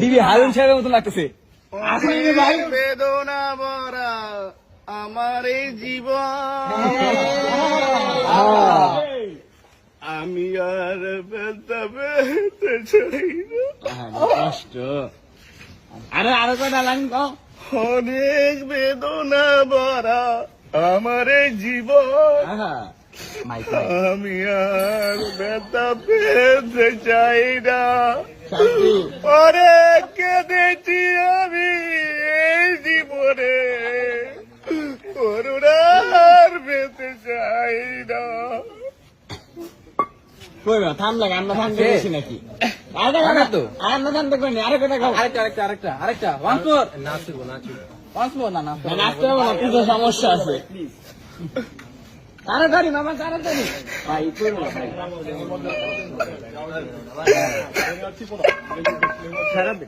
দিবি হারুন সাহেবের মতো লাগতেছে। বেদনা ভরা আমার এই জীবন। আমি আর কষ্ট। আরে আরও কয়টা লাইন অনেক বেদনা ভরা আমার জীবন। আমি আর বেতা পেতে চাই না। অনেক কেঁদেছি আমি এই জীবনে। করুণার পেতে চাই না। কই না থাম আমরা থামতে কে? নাকি? তো। আমরা থামতে কই না আরেকটা আরেকটা আরেকটা আরেকটা ওয়ান ফোর ওয়ান ফোর না না না, নাচতে হবে না কিছু সমস্যা আছে। তাড়াতাড়ি মামা তাড়াতাড়ি। ভাই করব না, ভাই। খারাপ